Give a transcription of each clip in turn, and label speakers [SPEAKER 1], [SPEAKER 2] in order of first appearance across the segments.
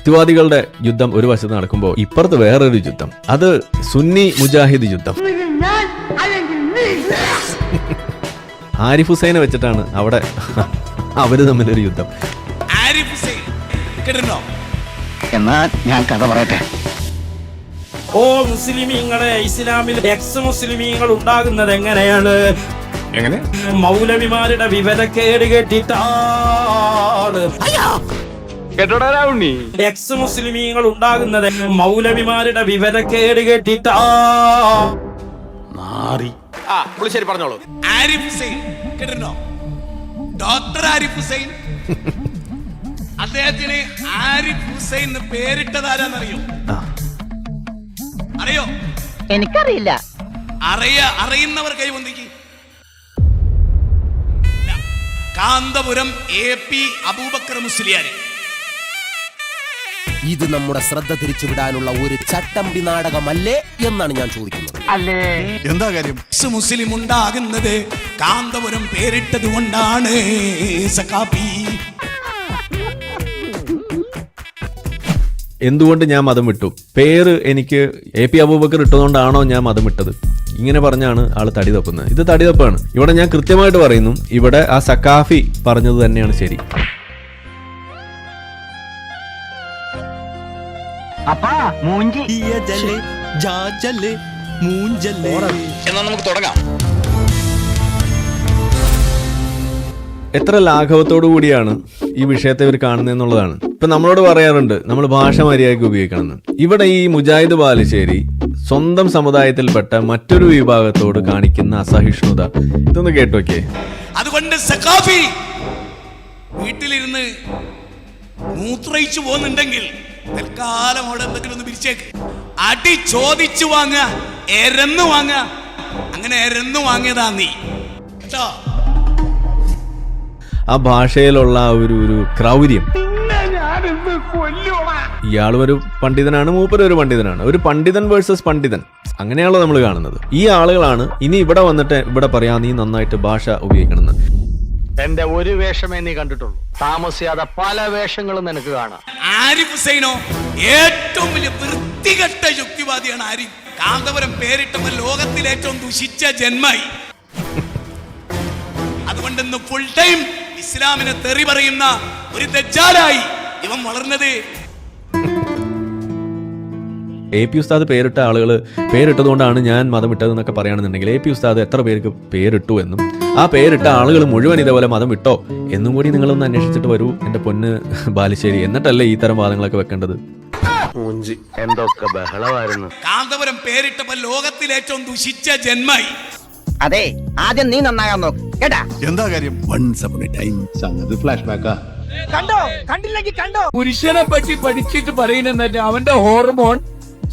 [SPEAKER 1] യുക്തിവാദികളുടെ യുദ്ധം ഒരു വശത്ത് നടക്കുമ്പോൾ ഇപ്പുറത്ത് വേറൊരു യുദ്ധം. അത് സുന്നി മുജാഹിദ് യുദ്ധം. ആരിഫ് ഹുസൈനെ വെച്ചിട്ടാണ് അവിടെ അവർ തമ്മിലൊരു യുദ്ധം.
[SPEAKER 2] ആരിഫ് ഹുസൈൻ
[SPEAKER 3] എന്നാ ഞാൻ കഥ പറയട്ടെ.
[SPEAKER 4] ഓ മുസ്ലിമീങ്ങളെ ഇസ്ലാമിൽ എക്സ് മുസ്ലിമീങ്ങൾ ഉണ്ടാകുന്നത് എങ്ങനെയാണ്?
[SPEAKER 2] എങ്ങനെ?
[SPEAKER 4] മൗലവിമാരുടെ വിവരക്കേട് കേട്ടിട്ടാണ്. എക്സ് മുസ്ലിമീങ്ങൾ ഉണ്ടാകുന്നത് മൗലവിമാരുടെ വിവരക്കേട് കേട്ടിട്ടാ.
[SPEAKER 3] മാറി.
[SPEAKER 2] ആ പുളിശ്ശേരി പറഞ്ഞോളൂ. ആരിഫ് ഹുസൈൻ ഡോക്ടർ ആരിഫ് ഹുസൈൻ. അദ്ദേഹത്തിന് ആരിഫ് ഹുസൈൻ എന്ന് പേരിട്ടത് ആരാന്നറിയോ?
[SPEAKER 1] ആ.
[SPEAKER 2] അറിയോ?
[SPEAKER 5] എനിക്കറിയില്ല.
[SPEAKER 2] അറിയ അറിയുന്നവർ കൈവന്തിക്ക്. കാന്തപുരം എ പി അബൂബക്കർ മുസ്ലിയാരി.
[SPEAKER 6] ഇത് നമ്മുടെ ശ്രദ്ധ തിരിച്ചുവിടാനുള്ള ഒരു ചട്ടമ്പി നാടകമല്ലേ എന്നാണ് ഞാൻ ചോദിക്കുന്നത്.
[SPEAKER 3] എന്താ കാര്യം?
[SPEAKER 2] മുസ്ലിം ഉണ്ടാകുന്നത് കാന്തപുരം പേരിട്ടത് കൊണ്ടാണ്
[SPEAKER 1] എന്തുകൊണ്ട് ഞാൻ മതം വിട്ടു? പേര് എനിക്ക് എ പി അബൂബക്കർ ഇട്ടതുകൊണ്ടാണോ ഞാൻ മതം വിട്ടത്? ഇങ്ങനെ പറഞ്ഞാണ് ആൾ തടി തപ്പുന്നത്. ഇത് തടി തപ്പാണ്. ഇവിടെ ഞാൻ കൃത്യമായിട്ട് പറയുന്നു ഇവിടെ ആ സക്കാഫി പറഞ്ഞത് തന്നെയാണ് ശരി.
[SPEAKER 5] അപ്പാ മൂഞ്ചി.
[SPEAKER 3] എന്നാ നമുക്ക് തുടങ്ങാം.
[SPEAKER 1] എത്ര ലാഘവത്തോടു കൂടിയാണ് ഈ വിഷയത്തെ ഇവർ കാണുന്നതെന്നുള്ളതാണ് ഇപ്പൊ നമ്മളോട് പറയാറുണ്ട് നമ്മൾ ഭാഷ മര്യാദയ്ക്ക് ഉപയോഗിക്കണമെന്ന്. ഇവിടെ ഈ മുജാഹിദ് ബാലുശ്ശേരി സ്വന്തം സമുദായത്തിൽപ്പെട്ട മറ്റൊരു വിഭാഗത്തോട് കാണിക്കുന്ന അസഹിഷ്ണുത. ഇതൊന്ന് കേട്ടോക്കേ.
[SPEAKER 2] അതുകൊണ്ട് സഖാഫി വീട്ടിലിരുന്ന് മൂത്രയിച്ചു പോകുന്നുണ്ടെങ്കിൽ തൽക്കാലം അവിടെ എന്തെങ്കിലും ഒന്ന് പിരിച്ചേക്ക്. അടി ചോദിച്ചു വാങ്ങുക എരന്ന് വാങ്ങുക. അങ്ങനെ എരന്ന് വാങ്ങിയതാ നീ. കേട്ടോ?
[SPEAKER 1] ആ ഭാഷയിലുള്ള ഒരു ഒരു ക്രൗര്യം. ഇയാൾ ഒരു പണ്ഡിതനാണ് മൂപ്പര് ഒരു പണ്ഡിതനാണ്. ഒരു പണ്ഡിതൻ വേഴ്സസ് പണ്ഡിതൻ. അങ്ങനെയാണല്ലോ നമ്മൾ കാണുന്നത്. ഈ ആളുകളാണ് ഇനി ഇവിടെ വന്നിട്ട് ഇവിടെ പറയാ നീ നന്നായിട്ട് ഭാഷ ഉപയോഗിക്കണമെന്ന്.
[SPEAKER 3] എന്റെ ഒരു വേഷമേ നീ കണ്ടിട്ടുള്ളൂ. താമസിയാതെ പല വേഷങ്ങളും നിനക്ക് കാണാം.
[SPEAKER 2] ആരിഫ് ഹുസൈനോ ഏറ്റവും വലിയ വൃത്തികെട്ട യുക്തിവാദിയാണ് ആരിഫ്. കാന്തപുരം പേരിട്ടപ്പോൾ ലോകത്തിൽ ഏറ്റവും ദുഷിച്ച ജന്മായി അതുകൊണ്ട് ഇന്ന് ഫുൾ ടൈം ഇസ്ലാമിനെ തെറി പറയുന്ന ഒരു ദജ്ജാലായി ഇവൻ വളർന്നത്
[SPEAKER 1] എ പി ഉസ്താദ് പേരിട്ട ആളുകൾ പേരിട്ടതുകൊണ്ടാണ് ഞാൻ മതം വിട്ടതെന്നൊക്കെ പറയുകയാണെന്നുണ്ടെങ്കിൽ എ പി ഉസ്താദ് എത്ര പേർക്ക് പേരിട്ടു എന്നും ആ പേരിട്ട ആളുകൾ മുഴുവൻ ഇതേപോലെ മതം വിട്ടോ എന്നും കൂടി നിങ്ങളൊന്ന് അന്വേഷിച്ചിട്ട് വരൂ എന്റെ പൊന്ന് ബാലുശ്ശേരി. എന്നിട്ടല്ലേ ഈ തരം വാദങ്ങളൊക്കെ വെക്കേണ്ടത്?
[SPEAKER 3] എന്തൊക്കെ ബഹളമായിരുന്നു.
[SPEAKER 2] കാന്തപുരം പേരിട്ടപ്പോൾ ലോകത്തിൽ ഏറ്റവും ദുഷിച്ച ജന്മായി
[SPEAKER 5] അതെ ആദ്യം നീ നന്നാകാൻ നോക്ക്. കേട്ടാ?
[SPEAKER 3] എന്താ കാര്യം?
[SPEAKER 4] പുരുഷനെ പറ്റി പഠിച്ചിട്ട് പറയുന്ന അവന്റെ ഹോർമോൺ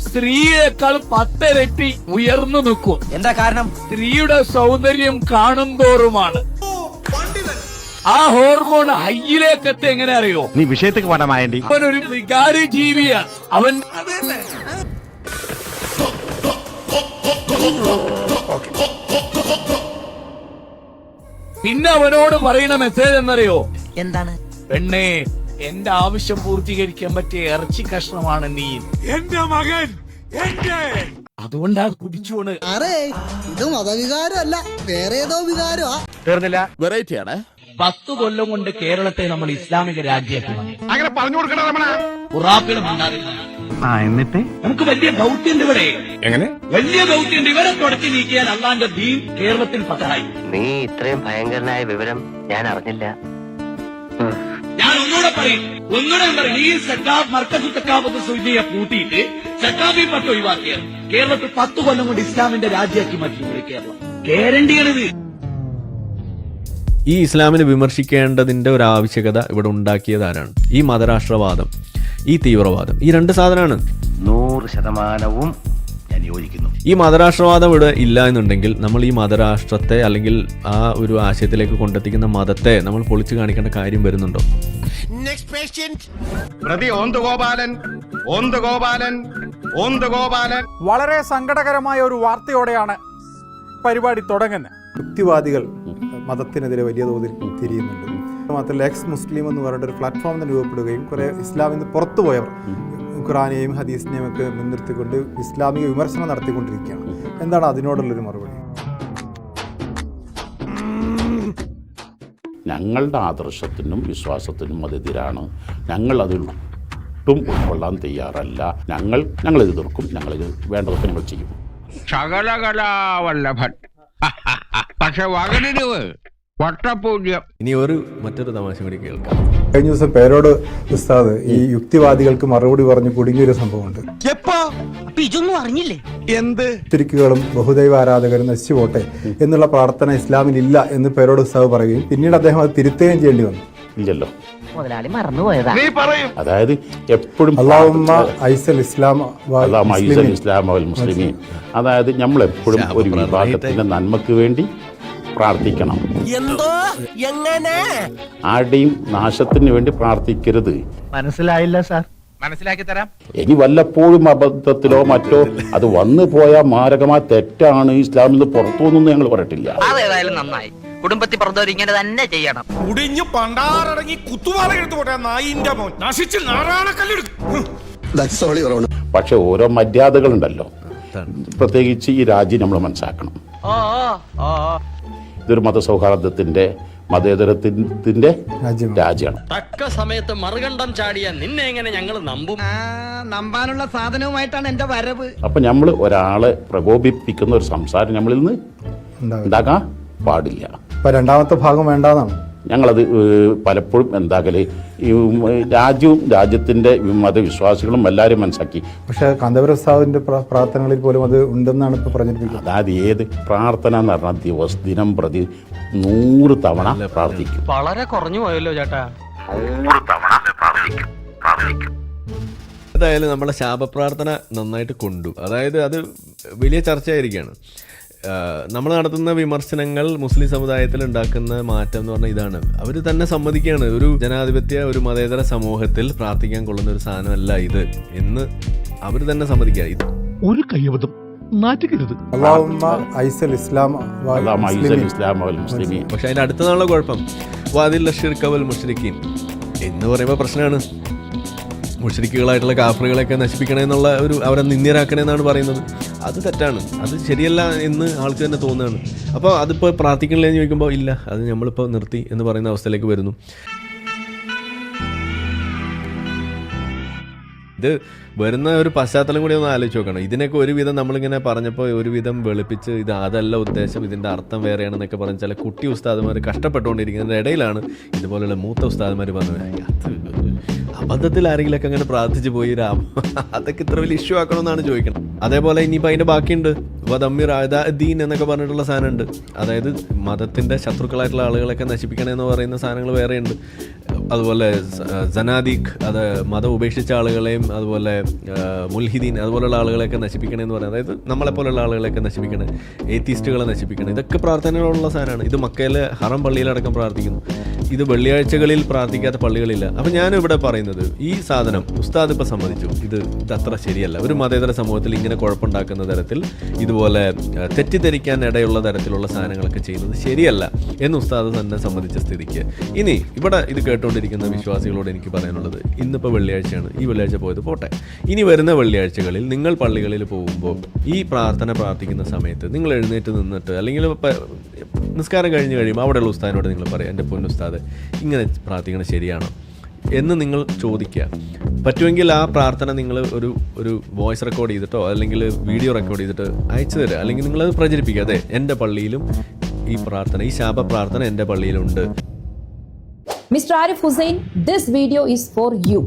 [SPEAKER 4] സ്ത്രീയേക്കാൾ പത്തിരട്ടി ഉയർന്നു നിൽക്കും. എന്താ കാരണം? സ്ത്രീയുടെ സൗന്ദര്യം കാണും തോറുമാണ്. ആ ഹോർമോൺ ഹൈയിലേക്ക് എത്തി എങ്ങനെ അറിയോ?
[SPEAKER 3] നീ വിഷയത്തേക്ക് പണമായി
[SPEAKER 4] അവൻ ഒരു വികാര ജീവിയാണ്. അവൻ പിന്നെ അവനോട് പറയുന്ന മെസ്സേജ് എന്നറിയോ?
[SPEAKER 5] എന്താണ്?
[SPEAKER 4] പെണ്ണേ എന്റെ ആവശ്യം പൂർത്തീകരിക്കാൻ പറ്റിയ ഇറച്ചി കഷ്ണമാണ് നീ എന്റെ മകൻ എന്റെ. അതുകൊണ്ടാ കുടിച്ചോണ്
[SPEAKER 7] അറേ ഇത് മതവികാരമല്ല വേറെ ഏതോ വികാരമാ.
[SPEAKER 3] തീർന്നില്ല
[SPEAKER 4] പത്ത് കൊല്ലം കൊണ്ട് കേരളത്തെ നമ്മൾ ഇസ്ലാമിക രാജ്യമാക്കി.
[SPEAKER 3] അങ്ങനെ പറഞ്ഞു എന്നിട്ട്?
[SPEAKER 4] നമുക്ക് വലിയ ദൗത്യണ്ട് ഇവിടെ.
[SPEAKER 2] എങ്ങനെ?
[SPEAKER 4] വലിയ ദൗത്യണ്ട് ഇവരെ തുടച്ചു നീക്കിയാൽ അള്ളാന്റെ ദീൻ കേരളത്തിൽ പതായി
[SPEAKER 8] നീ ഇത്രയും ഭയങ്കരനായ വിവരം ഞാൻ അറിഞ്ഞില്ല.
[SPEAKER 4] പറയും. ഒന്നുകൂടെ പറയും. ഈ സക്കാബ് മർക്കസ് സക്കാബത്ത് സൂചിയെ കൂട്ടിയിട്ട് സക്കാബി പട്ട് ഒഴിവാക്കിയത്. കേരളത്തിൽ പത്ത് കൊല്ലം കൊണ്ട് ഇസ്ലാമിന്റെ രാജ്യമാക്കി മാറ്റി ഇവിടെ കേരളം. ഗ്യാരണ്ടിയാണിത്.
[SPEAKER 1] ഈ ഇസ്ലാമിനെ വിമർശിക്കേണ്ടതിന്റെ ഒരു ആവശ്യകത ഇവിടെ ഉണ്ടാക്കിയത് ആരാണ് ഈ മതരാഷ്ട്രവാദം ഈ തീവ്രവാദം ഈ രണ്ട് സാധനമാണ്.
[SPEAKER 3] നൂറ് ശതമാനവും ഞാൻ യോജിക്കുന്നു.
[SPEAKER 1] ഈ മതരാഷ്ട്രവാദം ഇവിടെ ഇല്ല എന്നുണ്ടെങ്കിൽ നമ്മൾ ഈ മതരാഷ്ട്രത്തെ അല്ലെങ്കിൽ ആ ഒരു ആശയത്തിലേക്ക് കൊണ്ടെത്തിക്കുന്ന മതത്തെ നമ്മൾ പൊളിച്ചു കാണിക്കേണ്ട കാര്യം വരുന്നുണ്ടോ?
[SPEAKER 3] പ്രതി ഓന്ത് ഗോപാലൻ ഓന്ത് ഗോപാലൻ ഓന്ത് ഗോപാലൻ.
[SPEAKER 9] വളരെ സങ്കടകരമായ ഒരു വാർത്തയോടെയാണ് പരിപാടി തുടങ്ങുന്നത്. യുക്തിവാദികൾ മതത്തിനെതിരെ വലിയ തോതിൽ തിരിയുന്നുണ്ട്.
[SPEAKER 10] മാത്രമല്ല എക്സ് മുസ്ലിം എന്ന് പറഞ്ഞിട്ട് ഒരു പ്ലാറ്റ്ഫോം തന്നെ രൂപപ്പെടുകയും കുറേ ഇസ്ലാമിൽ നിന്ന് പുറത്തു പോയവർ ഖുറാനെയും ഹദീസിനെയും ഒക്കെ മുൻനിർത്തിക്കൊണ്ട് ഇസ്ലാമിക വിമർശനം നടത്തിക്കൊണ്ടിരിക്കുകയാണ്. എന്താണ് അതിനോടുള്ളൊരു മറുപടി?
[SPEAKER 11] ഞങ്ങളുടെ ആദർശത്തിനും വിശ്വാസത്തിനും അതെതിരാണ് ഞങ്ങൾ അതിൽ ഒട്ടും ഉൾക്കൊള്ളാൻ തയ്യാറല്ല. ഞങ്ങൾ ഞങ്ങളിത് എതിർക്കും ഞങ്ങളിത് വേണ്ടതൊക്കെ ഞങ്ങൾ ചെയ്യും.
[SPEAKER 4] ശകലകലാവല്ലഭൻ. പക്ഷെ വകനിരിവ് വട്ടപൂജ്യം.
[SPEAKER 1] ഇനി ഒരു മറ്റൊരു തമാശ കൂടി കേൾക്കാം.
[SPEAKER 10] കഴിഞ്ഞ ദിവസം പേരോട് ഉസ്താദ് ഈ യുക്തിവാദികൾക്ക് മറുപടി പറഞ്ഞ് കുടുങ്ങിയൊരു സംഭവമുണ്ട്.
[SPEAKER 5] അപ്പൊ ഇതൊന്നും അറിഞ്ഞില്ലേ?
[SPEAKER 10] മുസ്ലിക്കുകളും ബഹുദൈവ ആരാധകരും നശിച്ചു പോട്ടെ എന്നുള്ള പ്രാർത്ഥന ഇസ്ലാമിൽ ഇല്ല എന്ന് പേരോട് ഉസ്താദ് പറയുകയും പിന്നീട് അദ്ദേഹം അത് തിരുത്തുകയും ചെയ്യേണ്ടി വന്നു.
[SPEAKER 11] ഇല്ലല്ലോ.
[SPEAKER 5] മുതലാളി മറന്നുപോയതാ
[SPEAKER 11] അതായത് എപ്പോഴും
[SPEAKER 10] അള്ളാഹുമ്മ ഐസൽ ഇസ്ലാം വ മുസ്ലിമീൻ.
[SPEAKER 11] ഇസ്ലാം മുസ്ലിമീൻ. അതായത് നമ്മൾ എപ്പോഴും ഒരു വിഭാഗത്തിന്റെ നന്മക്ക് വേണ്ടി പ്രാർത്ഥിക്കണം.
[SPEAKER 6] എന്തോ? എങ്ങനെ?
[SPEAKER 11] ആരുടെയും നാശത്തിന് വേണ്ടി പ്രാർത്ഥിക്കരുത്.
[SPEAKER 3] മനസ്സിലായില്ല സാർ.
[SPEAKER 4] മനസ്സിലാക്കി തരാം.
[SPEAKER 11] ഇനി വല്ലപ്പോഴും അബദ്ധത്തിലോ മറ്റോ അത് വന്നു പോയാൽ മാരകമായ തെറ്റാണ്. ഇസ്ലാമിൽ നിന്ന് പുറത്തു പോകുന്നു ഞങ്ങൾ പറഞ്ഞിട്ടില്ല.
[SPEAKER 5] അതേതായാലും നന്നായി. കുടുംബത്തിൽ പറഞ്ഞവർ ഇങ്ങനെ തന്നെ ചെയ്യണം.
[SPEAKER 2] കുടിഞ്ഞു പണ്ടാറടങ്ങി കുത്തുവാള എടുത്തു പോട്ടെ നായിന്റെ മോൻ. നശിച്ച്
[SPEAKER 11] പക്ഷെ ഓരോ മര്യാദകളുണ്ടല്ലോ. പ്രത്യേകിച്ച് ഈ രാജ്യം നമ്മൾ മനസ്സിലാക്കണം ഇതൊരു മതസൗഹാർദ്ദത്തിന്റെ മതേതരത്തിന്റെ
[SPEAKER 10] രാജ്യമാണ്.
[SPEAKER 8] തക്ക സമയത്ത് മറുകണ്ഠം ചാടിയ നിന്നെ എങ്ങനെ ഞങ്ങൾ നമ്പും?
[SPEAKER 5] നമ്പാനുള്ള സാധനവുമായിട്ടാണ് എന്റെ വരവ്.
[SPEAKER 11] അപ്പൊ നമ്മൾ ഒരാളെ പ്രകോപിപ്പിക്കുന്ന ഒരു സംസാരം നമ്മളിൽ നിന്ന്. ഉണ്ടാക്കാൻ പാടില്ല.
[SPEAKER 10] അപ്പൊ രണ്ടാമത്തെ ഭാഗം വേണ്ടാന്നാണ്.
[SPEAKER 11] ഞങ്ങളത് പലപ്പോഴും എന്താകൽ ഈ രാജ്യവും രാജ്യത്തിന്റെ മതവിശ്വാസികളും എല്ലാവരും മനസ്സാക്കി
[SPEAKER 10] പക്ഷേ കാന്തപുരസ്ഥാവിന്റെ പ്രാർത്ഥനകളിൽ പോലും അത് ഉണ്ടെന്നാണ് ഇപ്പോൾ പ്രചരിപ്പിക്കുന്നത്
[SPEAKER 11] അതായത് ഏത് പ്രാർത്ഥന എന്ന് പറഞ്ഞാൽ ദിവസ ദിനം പ്രതി നൂറ് തവണ പ്രാർത്ഥിക്കും.
[SPEAKER 8] വളരെ കുറഞ്ഞു പോയല്ലോ ചേട്ടാ.
[SPEAKER 1] എന്തായാലും നമ്മളെ ശാപപ്രാർത്ഥന നന്നായിട്ട് കൊണ്ടു. അതായത് അത് വലിയ ചർച്ചയായിരിക്കുകയാണ് നമ്മൾ നടത്തുന്ന വിമർശനങ്ങൾ മുസ്ലിം സമുദായത്തിൽ ഉണ്ടാക്കുന്ന മാറ്റം എന്ന് പറഞ്ഞാൽ ഇതാണ്. അവർ തന്നെ സമ്മതിക്കുകയാണ്. ഒരു ജനാധിപത്യ ഒരു മതേതര സമൂഹത്തിൽ പ്രാർത്ഥിക്കാൻ കൊള്ളുന്ന ഒരു സാധനമല്ല ഇത് എന്ന് അവർ തന്നെ സമ്മതിക്കുക. ഇത്
[SPEAKER 2] ഒരു
[SPEAKER 11] കൈവതം
[SPEAKER 1] പക്ഷെ അതിന്റെ അടുത്തതാണല്ലോ കുഴപ്പം. വാദിൽ ഷിർക്കവൽ മുഷ്രിഖീൻ എന്ന് പറയുമ്പോൾ പ്രശ്നമാണ്. മുഷ്രിക്കുകളായിട്ടുള്ള കാഫറുകളെയൊക്കെ നശിപ്പിക്കണേന്നുള്ള ഒരു അവരെ നിന്ദ്യരാക്കണമെന്നാണ് പറയുന്നത്. അത് തെറ്റാണ്. അത് ശരിയല്ല എന്ന് ആൾക്ക് തന്നെ തോന്നുകയാണ്. അപ്പോൾ അതിപ്പോൾ പ്രാർത്ഥിക്കണില്ലെന്ന് ചോദിക്കുമ്പോൾ ഇല്ല അത് നമ്മളിപ്പോൾ നിർത്തി എന്ന് പറയുന്ന അവസ്ഥയിലേക്ക് വരുന്നു. ഇത് വരുന്ന ഒരു പശ്ചാത്തലം കൂടി ഒന്ന് ആലോചിച്ച് നോക്കണം. ഇതിനൊക്കെ ഒരുവിധം നമ്മളിങ്ങനെ പറഞ്ഞപ്പോൾ ഒരുവിധം വെളുപ്പിച്ച് ഇത് അതല്ല ഉദ്ദേശം ഇതിന്റെ അർത്ഥം വേറെയാണെന്നൊക്കെ പറഞ്ഞാൽ കുട്ടി ഉസ്താദുമാർ കഷ്ടപ്പെട്ടുകൊണ്ടിരിക്കുന്നതിന്റെ ഇടയിലാണ് ഇതുപോലെയുള്ള മൂത്ത പറഞ്ഞത് "ഏയ്, അത് അബദ്ധത്തിൽ ആരെങ്കിലുമൊക്കെ അങ്ങനെ പ്രാർത്ഥിച്ചു പോയി രാം അതൊക്കെ ഇത്ര വലിയ ഇഷ്യൂ ആക്കണമെന്നാണ് ചോദിക്കണം. അതേപോലെ ഇനിയിപ്പോൾ അതിന്റെ ബാക്കിയുണ്ട്. വദമ്മിർ ദീൻ എന്നൊക്കെ പറഞ്ഞിട്ടുള്ള സാധനമുണ്ട്. അതായത് മതത്തിന്റെ ശത്രുക്കളായിട്ടുള്ള ആളുകളൊക്കെ നശിപ്പിക്കണേ എന്ന് പറയുന്ന സാധനങ്ങൾ വേറെയുണ്ട്. അതുപോലെ ജനാദിഖ് അത് മതം ഉപേക്ഷിച്ച ആളുകളെയും അതുപോലെ മുൽഹിദീൻ അതുപോലെയുള്ള ആളുകളെയൊക്കെ നശിപ്പിക്കണേ എന്ന് പറയുന്നത്. അതായത് നമ്മളെപ്പോലുള്ള ആളുകളെയൊക്കെ നശിപ്പിക്കണേ ഏത്തീസ്റ്റുകളെ നശിപ്പിക്കണേ. ഇതൊക്കെ പ്രാർത്ഥനകളുള്ള സാധനമാണ്. ഇത് മക്കയിലെ ഹറം പള്ളിയിലടക്കം പ്രാർത്ഥിക്കുന്നു. ഇത് വെള്ളിയാഴ്ചകളിൽ പ്രാർത്ഥിക്കാത്ത പള്ളികളില്ല. അപ്പം ഞാൻ ഇവിടെ പറയുന്നത് ഈ സാധനം ഉസ്താദ് ഇപ്പം സമ്മതിച്ചു. ഇത് അത്ര ശരിയല്ല. ഒരു മതേതര സമൂഹത്തിൽ ഇങ്ങനെ കുഴപ്പമുണ്ടാക്കുന്ന തരത്തിൽ ഇതുപോലെ തെറ്റിദ്ധരിക്കാൻ ഇടയുള്ള തരത്തിലുള്ള സാധനങ്ങളൊക്കെ ചെയ്യുന്നത് ശരിയല്ല എന്ന് ഉസ്താദ് തന്നെ സമ്മതിച്ച സ്ഥിതിക്ക്. ഇനി ഇവിടെ ഇത് കേട്ടുകൊണ്ടിരിക്കുന്ന വിശ്വാസികളോട് എനിക്ക് പറയാനുള്ളത് ഇന്നിപ്പോൾ വെള്ളിയാഴ്ചയാണ്. ഈ വെള്ളിയാഴ്ച പോയത് പോട്ടെ. ഇനി വരുന്ന വെള്ളിയാഴ്ചകളിൽ നിങ്ങൾ പള്ളികളിൽ പോകുമ്പോൾ ഈ പ്രാർത്ഥന പ്രാർത്ഥിക്കുന്ന സമയത്ത് നിങ്ങൾ എഴുന്നേറ്റ് നിന്നിട്ട് അല്ലെങ്കിൽ നിസ്കാരം കഴിഞ്ഞ് കഴിയുമ്പോൾ അവിടെയുള്ള ഉസ്താദിനോട് നിങ്ങൾ പറയാം എന്റെ പൊന്നുസ്താദ് ഇങ്ങനെ പ്രാർത്ഥിക്കണം ശരിയാണോ? എന്ന് നിങ്ങൾ ചോദിക്കുക. പറ്റുമെങ്കിൽ ആ പ്രാർത്ഥന നിങ്ങൾ ഒരു ഒരു വോയിസ് റെക്കോർഡ് ചെയ്തിട്ടോ അല്ലെങ്കിൽ വീഡിയോ റെക്കോർഡ് ചെയ്തിട്ട് അയച്ചു തരിക. അല്ലെങ്കിൽ നിങ്ങളത് പ്രചരിപ്പിക്കുക. അതെ എന്റെ പള്ളിയിലും ഈ പ്രാർത്ഥന ഈ ശാപ പ്രാർത്ഥന എന്റെ പള്ളിയിലുണ്ട്.
[SPEAKER 12] Mister Arif Hussain this video is for you.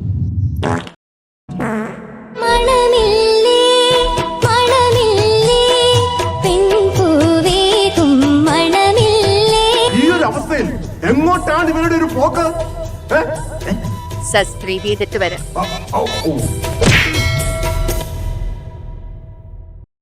[SPEAKER 10] എങ്ങോട്ടാണ് ഇവരുടെ ഒരു പോക്ക്.
[SPEAKER 12] സസ്ത്രീ വീതിട്ട് വരാം.